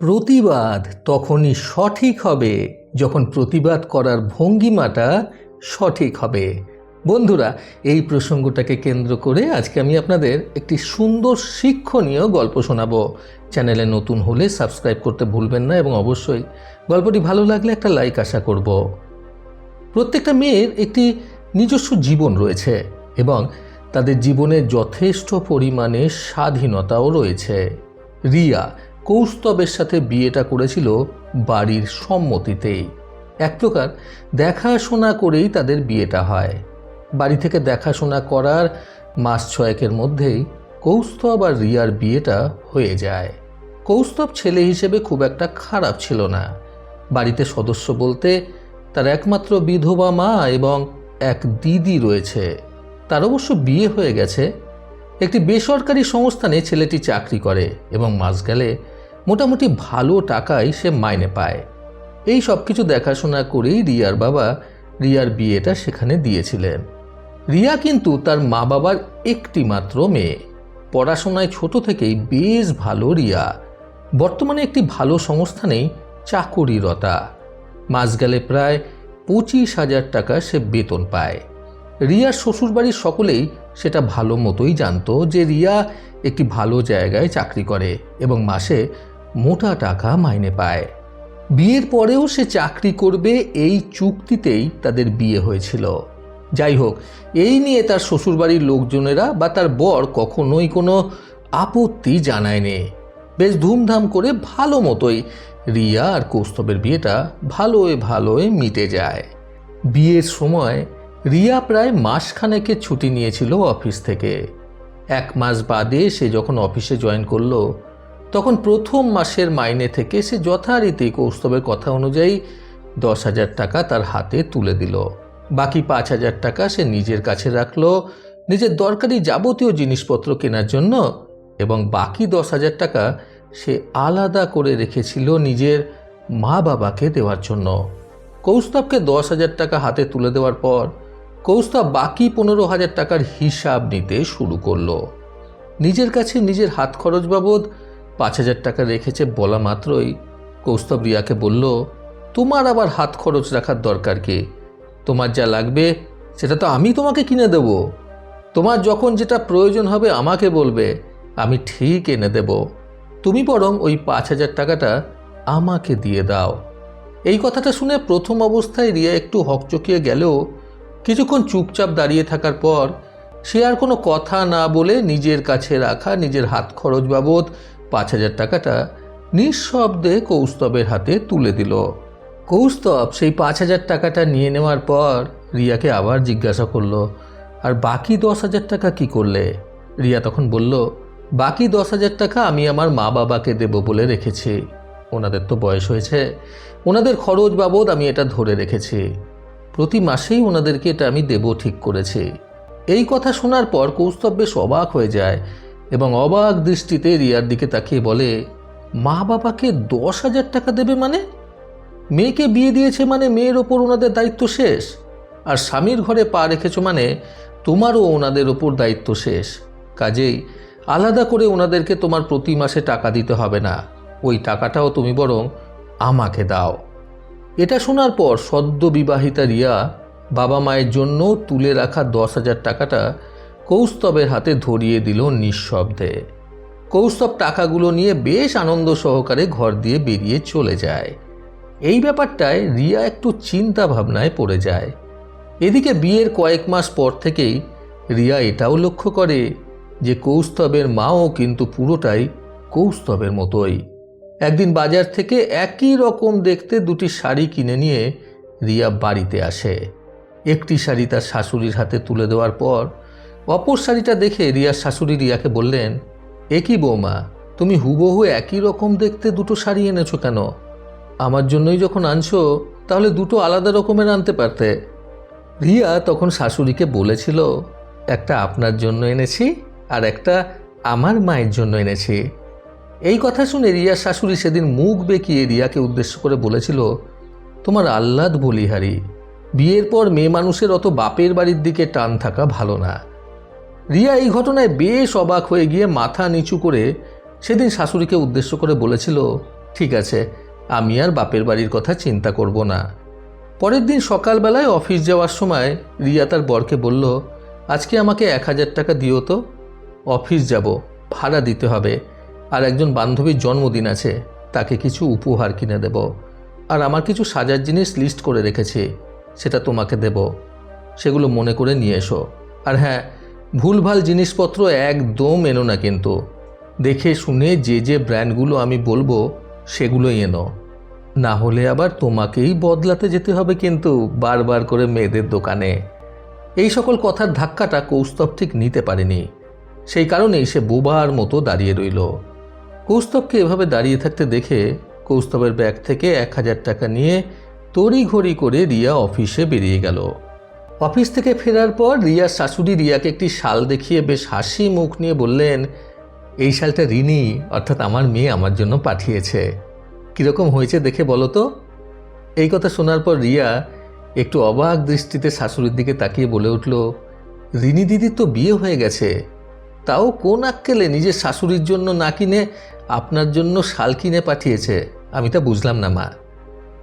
প্রতিবাদ তখনই সঠিক হবে যখন প্রতিবাদ করার ভঙ্গিমাটা সঠিক হবে। বন্ধুরা, এই প্রসঙ্গটাকে কেন্দ্র করে আজকে আমি আপনাদের একটি সুন্দর শিক্ষণীয় গল্প শোনাবো। চ্যানেলে নতুন হলে সাবস্ক্রাইব করতে ভুলবেন না এবং অবশ্যই গল্পটি ভালো লাগলে একটা লাইক আশা করব। প্রত্যেকটা মেয়ের একটি নিজস্ব জীবন রয়েছে এবং তাদের জীবনে যথেষ্ট পরিমাণে স্বাধীনতাও রয়েছে। রিয়া কৌস্তবের সাথে বিয়েটা করেছিল বাড়ির সম্মতিতেই এক প্রকার দেখাশোনা করেই তাদের বিয়েটা হয়। বাড়ি থেকে দেখাশোনা করার মাস ছয়েকের মধ্যেই কৌস্তব আর রিয়ার বিয়েটা হয়ে যায়। কৌস্তব ছেলে হিসেবে খুব একটা খারাপ ছিল না। বাড়িতে সদস্য বলতে তার একমাত্র বিধবা মা এবং এক দিদি রয়েছে। তার অবশ্য বিয়ে হয়ে গেছে। একটি বেসরকারি সংস্থানে ছেলেটি চাকরি করে এবং মাস গেলে মোটামুটি ভালো টাকায় সে মাইনে পায়। এই সব কিছু দেখাশোনা করেই রিয়ার বাবা রিয়ার বিয়েটা সেখানে দিয়েছিলেন। রিয়া কিন্তু তার মা বাবার একটি মাত্র মেয়ে। পড়াশোনায় ছোট থেকেই বেশ ভালো রিয়া। বর্তমানে একটি ভালো সংস্থানেই চাকুরিরতা। মাস গেলে প্রায় পঁচিশ হাজার টাকা সে বেতন পায়। রিয়ার শ্বশুরবাড়ির সকলেই সেটা ভালো মতোই জানতো যে রিয়া একটি ভালো জায়গায় চাকরি করে এবং মাসে মোটা টাকা মাইনে পায়। বিয়ের পরেও সে চাকরি করবে এই চুক্তিতেই তাদের বিয়ে হয়েছিল। যাই হোক, এই নিয়ে তার শ্বশুরবাড়ির লোকজনেরা বা তার বর কখনোই কোনো আপত্তি জানায়নি। বেশ ধুমধাম করে ভালো মতোই রিয়া আর কৌস্তবের বিয়েটা ভালোয় ভালোয় মিটে যায়। বিয়ের সময় রিয়া প্রায় মাসখানেকে ছুটি নিয়েছিল অফিস থেকে। এক মাস বাদে সে যখন অফিসে জয়েন করল তখন প্রথম মাসের মাইনে থেকে সে যথারীতি কৌস্তবের কথা অনুযায়ী দশ হাজার টাকা তার হাতে তুলে দিল। বাকি পাঁচ হাজার টাকা সে নিজের কাছে রাখল, নিজের দরকারি যাবতীয় জিনিসপত্র কেনার জন্য এবং বাকি দশ হাজার টাকা সে আলাদা করে রেখেছিল নিজের মা বাবাকে দেওয়ার জন্য। কৌস্তবকে দশ হাজার টাকা হাতে তুলে দেওয়ার পর কৌস্তব বাকি পনেরো হাজার টাকার হিসাব নিতে শুরু করল। নিজের কাছে নিজের হাত খরচ বাবদ পাঁচ হাজার টাকা রেখেছে বলা মাত্রই কৌস্তব রিয়াকে বলল, তোমার আবার হাত খরচ রাখার দরকার কি? তোমার যা লাগবে, সেটা তো আমি তোমাকে কিনে দেব। তোমার যখন যেটা প্রয়োজন হবে আমাকে বলবে, আমি ঠিক এনে দেব। তুমি বরং ওই পাঁচ হাজার টাকাটা আমাকে দিয়ে দাও। এই কথাটা শুনে প্রথম অবস্থায় রিয়া একটু হকচকিয়ে গেলেও কিছুক্ষণ চুপচাপ দাঁড়িয়ে থাকার পর সে আর কোনো কথা না বলে নিজের কাছে রাখা নিজের হাত খরচ বাবদ পাঁচ হাজার টাকাটা নিঃশব্দে কৌস্তবের হাতে তুলে দিল। কৌস্তব সেই পাঁচ হাজার টাকাটা নিয়ে নেওয়ার পর রিয়াকে আবার জিজ্ঞাসা করল, আর বাকি দশ হাজার টাকা কি করলে? রিয়া তখন বলল, বাকি দশ হাজার টাকা আমি আমার মা বাবাকে দেব বলে রেখেছি। ওনাদের তো বয়স হয়েছে। ওনাদের খরচ বাবদ আমি এটা ধরে রেখেছি। প্রতি মাসেই ওনাদেরকে এটা আমি দেব ঠিক করেছি। এই কথা শোনার পর কৌস্তব বেশ অবাক হয়ে যায়। এবং অবাক দৃষ্টিতে রিয়ার দিকে তাকিয়ে বলে, মা বাবাকে দশ হাজার টাকা দেবে মানে? মেয়েকে বিয়ে দিয়েছে মানে মেয়ের ওপর ওনাদের দায়িত্ব শেষ? আর স্বামীর ঘরে পা রেখেছো মানে তোমারও ওনাদের ওপর দায়িত্ব শেষ? কাজেই আলাদা করে ওনাদেরকে তোমার প্রতি মাসে টাকা দিতে হবে না। ওই টাকাটাও তুমি বরং আমাকে দাও। এটা শোনার পর সদ্য বিবাহিতা রিয়া বাবা মায়ের জন্য তুলে রাখা দশ হাজার টাকাটা কৌস্তবের হাতে ধরিয়ে দিল নিঃশব্দে। কৌস্তব টাকাগুলো নিয়ে বেশ আনন্দ সহকারে ঘর দিয়ে বেরিয়ে চলে যায়। এই ব্যাপারটায় রিয়া একটু চিন্তা ভাবনায় পড়ে যায়। এদিকে বিয়ের কয়েক মাস পর থেকেই রিয়া এটাও লক্ষ্য করে যে কৌস্তবের মাও কিন্তু পুরোটাই কৌস্তবের মতোই। একদিন বাজার থেকে একই রকম দেখতে দুটি শাড়ি কিনে নিয়ে রিয়া বাড়িতে আসে। একটি শাড়ি তার শাশুড়ির হাতে তুলে দেওয়ার পর অপর শাড়িটা দেখে রিয়ার শাশুড়ি রিয়াকে বললেন একই বৌমা, তুমি হুবহু একই রকম দেখতে দুটো শাড়ি এনেছো কেন? আমার জন্যই যখন আনছো, তাহলে দুটো আলাদা রকমের আনতে পারতে। রিয়া তখন শাশুড়িকে বলেছিল, একটা আপনার জন্য এনেছি আর একটা আমার মায়ের জন্য এনেছি। এই কথা শুনে রিয়ার শাশুড়ি সেদিন মুখ বেঁকিয়ে রিয়াকে উদ্দেশ্য করে বলেছিল, তোমার আহ্লাদ বলিহারি, বিয়ের পর মেয়ে মানুষের অত বাপের বাড়ির দিকে টান থাকা ভালো না। রিয়া এই ঘটনায় বেশ অবাক হয়ে গিয়ে মাথা নিচু করে সেদিন শাশুড়িকে উদ্দেশ্য করে বলেছিল, ঠিক আছে, আমি আর বাপের বাড়ির কথা চিন্তা করব না। পরের দিন সকালবেলায় অফিস যাওয়ার সময় রিয়া তার বরকে বলল, আজকে আমাকে এক হাজার টাকা দিও তো, অফিস যাব, ভাড়া দিতে হবে, আর একজন বান্ধবীর জন্মদিন আছে, তাকে কিছু উপহার কিনে দেব, আর আমার কিছু সাজার জিনিস লিস্ট করে রেখেছি, সেটা তোমাকে দেব, সেগুলো মনে করে নিয়ে এসো। আর হ্যাঁ ভুলভাল জিনিসপত্র একদম এনো না কিন্তু। দেখে শুনে যে যে ব্র্যান্ডগুলো আমি বলব, সেগুলোই এনো। না হলে আবার তোমাকেই বদলাতে যেতে হবে কিন্তু বারবার করে মেয়েদের দোকানে। এই সকল কথার ধাক্কাটা কৌস্তব ঠিক নিতে পারেনি। সেই কারণেই সে বোবার মতো দাঁড়িয়ে রইল। কৌস্তবকে এভাবে দাঁড়িয়ে থাকতে দেখে কৌস্তবের ব্যাগ থেকে এক হাজার টাকা নিয়ে তড়িঘড়ি করে রিয়া অফিসে বেরিয়ে গেল। অফিস থেকে ফেরার পর রিয়ার শাশুড়ি রিয়াকে একটি শাল দেখিয়ে বেশ হাসি মুখ নিয়ে বললেন, এই শালটা রিনি, অর্থাৎ আমার মেয়ে আমার জন্য পাঠিয়েছে। কীরকম হয়েছে দেখে বলো তো? এই কথা শোনার পর রিয়া একটু অবাক দৃষ্টিতে শাশুড়ির দিকে তাকিয়ে বলে উঠল, রিনি দিদির তো বিয়ে হয়ে গেছে। তাও কোন আক্কেলে নিজের শাশুড়ির জন্য না কিনে আপনার জন্য শাল কিনে পাঠিয়েছে? আমি তা বুঝলাম না, মা।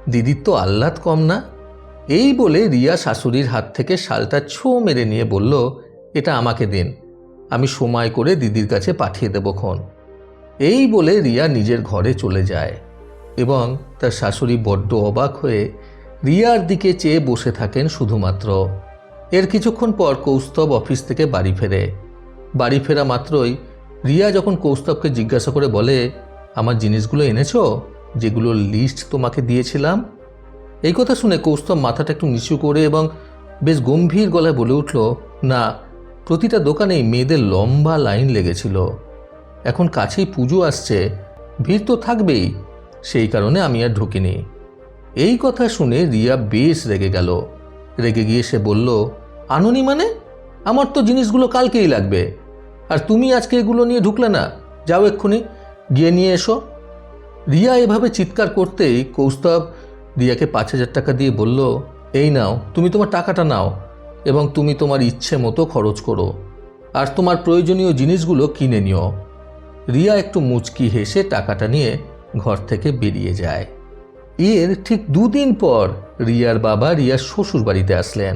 দিদির তো আহ্লাদ কম না? এই বলে রিয়া শাশুড়ির হাত থেকে শালটা ছো মেরে নিয়ে বলল, এটা আমাকে দিন, আমি সময় করে দিদির কাছে পাঠিয়ে দেবো খন এই বলে রিয়া নিজের ঘরে চলে যায় এবং তার শাশুড়ি বড্ড অবাক হয়ে রিয়ার দিকে চেয়ে বসে থাকেন শুধুমাত্র। এর কিছুক্ষণ পর কৌস্তব অফিস থেকে বাড়ি ফেরে। বাড়ি ফেরা মাত্রই রিয়া যখন কৌস্তবকে জিজ্ঞাসা করে বলে, আমার জিনিসগুলো এনেছো? যেগুলো লিস্ট তোমাকে দিয়েছিলাম? এই কথা শুনে কৌস্তব মাথাটা একটু নিচু করে এবং বেশ গম্ভীর গলায় বলে উঠল, না, প্রতিটা দোকানেই মেয়েদের লম্বা লাইন লেগেছিল। এখন কাছেই পুজো আসছে, ভিড় তো থাকবেই, সেই কারণে আমি আর ঢুকিনি। এই কথা শুনে রিয়া বেশ রেগে গেল। রেগে গিয়ে সে বলল, আননি মানে? আমার তো জিনিসগুলো কালকেই লাগবে। আর তুমি আজকে এগুলো নিয়ে ঢুকলে না? যাও এক্ষুনি, গিয়ে নিয়ে এসো। রিয়া এভাবে চিৎকার করতেই কৌস্তব রিয়াকে পাঁচ হাজার টাকা দিয়ে বলল, এই নাও, তুমি তোমার টাকাটা নাও এবং তুমি তোমার ইচ্ছে মতো খরচ করো আর তোমার প্রয়োজনীয় জিনিসগুলো কিনে নিও। রিয়া একটু মুচকি হেসে টাকাটা নিয়ে ঘর থেকে বেরিয়ে যায়। এর ঠিক দুদিন পর রিয়ার বাবা রিয়ার শ্বশুর বাড়িতে আসলেন।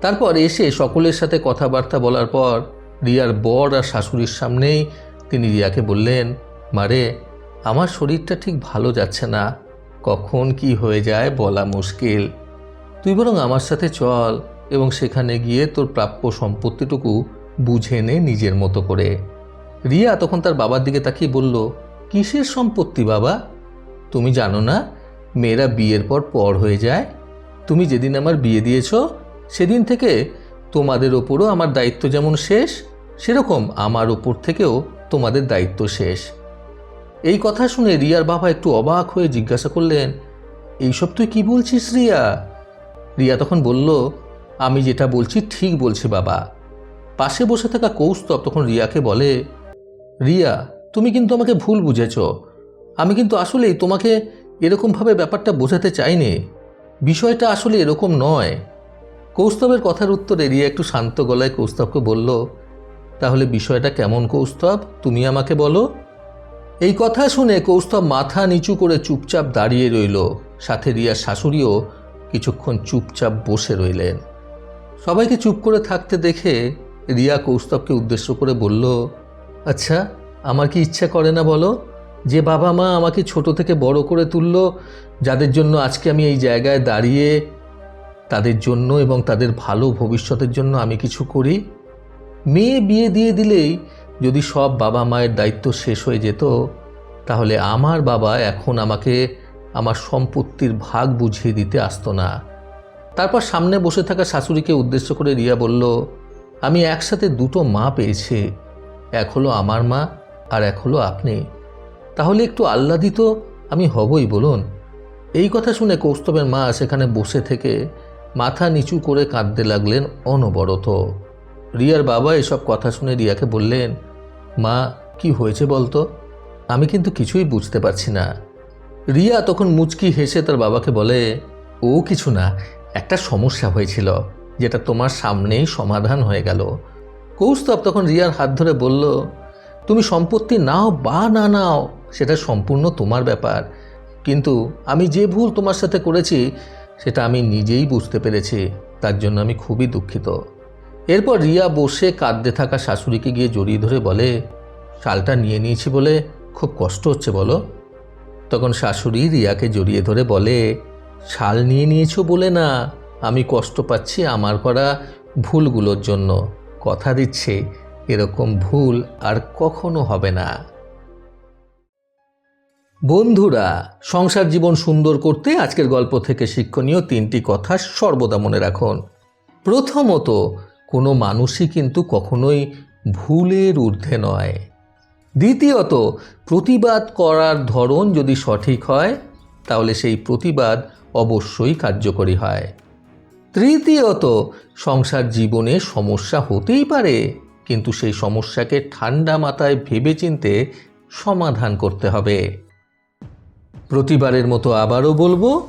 তারপর এসে সকলের সাথে কথাবার্তা বলার পর রিয়ার বর আর শাশুড়ির সামনেই তিনি রিয়াকে বললেন মারে আমার শরীরটা ঠিক ভালো যাচ্ছে না। কখন কি হয়ে যায় বলা মুশকিল। তুই বরং আমার সাথে চল এবং সেখানে গিয়ে তোর প্রাপ্য সম্পত্তিটুকু বুঝে নে নিজের মতো করে। রিয়া তখন তার বাবার দিকে তাকিয়ে বলল, কিসের সম্পত্তি বাবা? তুমি জানো না, মেয়েরা বিয়ের পর পর হয়ে যায়। তুমি যেদিন আমার বিয়ে দিয়েছ, সেদিন থেকে তোমাদের ওপরও আমার দায়িত্ব যেমন শেষ, সেরকম আমার ওপর থেকেও তোমাদের দায়িত্ব শেষ। এই কথা শুনে রিয়ার বাবা একটু অবাক হয়ে জিজ্ঞাসা করলেন, এইসব তুই কি বলছিস রিয়া? রিয়া তখন বলল, আমি যেটা বলছি ঠিক বলছি বাবা। পাশে বসে থাকা কৌস্তব তখন রিয়াকে বলে, রিয়া, তুমি কিন্তু আমাকে ভুল বুঝেছ। আমি কিন্তু আসলেই তোমাকে এরকমভাবে ব্যাপারটা বোঝাতে চাইনি। বিষয়টা আসলে এরকম নয়। কৌস্তবের কথার উত্তরে রিয়া একটু শান্ত গলায় কৌস্তবকে বলল, তাহলে বিষয়টা কেমন কৌস্তব? তুমি আমাকে বলো। এই কথা শুনে কৌস্তব মাথা নিচু করে চুপচাপ দাঁড়িয়ে রইল। সাথে রিয়ার শাশুড়িও কিছুক্ষণ চুপচাপ বসে রইলেন। সবাইকে চুপ করে থাকতে দেখে রিয়া কৌস্তবকে উদ্দেশ্য করে বলল আচ্ছা আমার কি ইচ্ছা করে না বলো? যে বাবা মা আমাকে ছোট থেকে বড় করে তুললো, যাদের জন্য আজকে আমি এই জায়গায় দাঁড়িয়ে তাদের জন্য এবং তাদের ভালো ভবিষ্যতের জন্য আমি কিছু করি? মেয়ে বিয়ে দিয়ে দিলেই যদি সব বাবা মায়ের দায়িত্ব শেষ হয়ে যেত, তাহলে আমার বাবা এখন আমাকে আমার সম্পত্তির ভাগ বুঝিয়ে দিতে আসতো না। তারপর সামনে বসে থাকা শাশুড়িকে উদ্দেশ্য করে রিয়া বলল, আমি একসাথে দুটো মা পেয়েছি, এক হলো আমার মা আর এক হলো আপনি। তাহলে একটু আহ্লাদিত আমি হবই বলুন। এই কথা শুনে কৌস্তবের মা সেখানে বসে থেকে মাথা নিচু করে কাঁদতে লাগলেন অনবরত। রিয়ার বাবা এসব কথা শুনে রিয়াকে বললেন, মা, কি হয়েছে বলতো? আমি কিন্তু কিছুই বুঝতে পারছি না। রিয়া তখন মুচকি হেসে তার বাবাকে বলে, ও কিছু না, একটা সমস্যা হয়েছিল, যেটা তোমার সামনেই সমাধান হয়ে গেল। কৌস্তব তখন রিয়ার হাত ধরে বলল, তুমি সম্পত্তি নাও বা না নাও, সেটা সম্পূর্ণ তোমার ব্যাপার। কিন্তু আমি যে ভুল তোমার সাথে করেছি, সেটা আমি নিজেই বুঝতে পেরেছি, তার জন্য আমি খুবই দুঃখিত। এরপর রিয়া বসে কাঁদতে থাকা শাশুড়িকে গিয়ে জড়িয়ে ধরে বলে, শালটা নিয়ে নিয়েছি বলে খুব কষ্ট হচ্ছে বলো। তখন শাশুড়ি রিয়াকে জড়িয়ে ধরে বলে, শাল নিয়ে নিয়েছো বলে না, আমি কষ্ট পাচ্ছি আমার করা ভুলগুলোর জন্য। কথা দিচ্ছে, এরকম ভুল আর কখনো হবে না। বন্ধুরা, সংসার জীবন সুন্দর করতে আজকের গল্প থেকে শিক্ষণীয় তিনটি কথা সর্বদা মনে রাখুন। প্রথমত কোনো মানুষই কিন্তু কখনোই ভুলের ঊর্ধ্বে নয়। দ্বিতীয়ত, প্রতিবাদ করার ধরন যদি সঠিক হয়, তাহলে সেই প্রতিবাদ অবশ্যই কার্যকরী হয়। তৃতীয়ত, সংসার জীবনে সমস্যা হতেই পারে, কিন্তু সেই সমস্যাকে ঠান্ডা মাথায় ভেবেচিন্তে সমাধান করতে হবে। প্রতিবারের মতো আবারও বলব